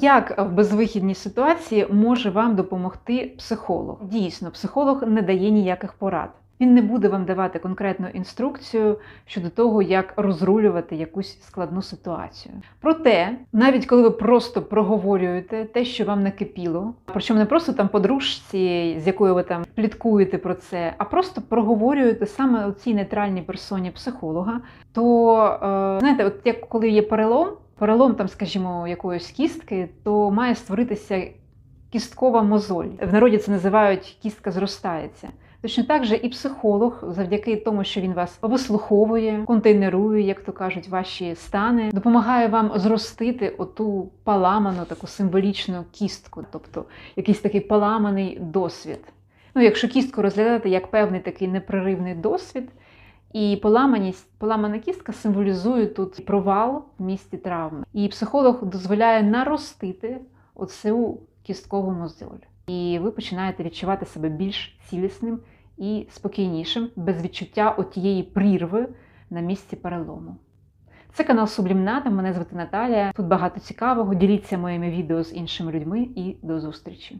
Як в безвихідній ситуації може вам допомогти психолог? Дійсно, психолог не дає ніяких порад. Він не буде вам давати конкретну інструкцію щодо того, як розрулювати якусь складну ситуацію. Проте, навіть коли ви просто проговорюєте те, що вам накипіло, причому не просто там подружці, з якою ви там пліткуєте про це, а просто проговорюєте саме у цій нейтральній персоні психолога, то е, знаєте, от як коли є перелом, перелом там, скажімо, якоїсь кістки, то має створитися кісткова мозоль. В народі це називають кістка зростається. Точно так же і психолог, завдяки тому, що він вас вислуховує, контейнерує, як то кажуть, ваші стани, допомагає вам зростити оту паламану, таку символічну кістку, тобто якийсь такий паламаний досвід. Ну, якщо кістку розглядати як певний такий непреривний досвід, і поламаність, поламана кістка символізує тут провал в місті травми. І психолог дозволяє наростити оцю кісткову мозоль. І ви починаєте відчувати себе більш цілісним і спокійнішим, без відчуття отієї прірви на місці перелому. Це канал Сублімната, мене звати Наталія. Тут багато цікавого. Діліться моїми відео з іншими людьми і до зустрічі!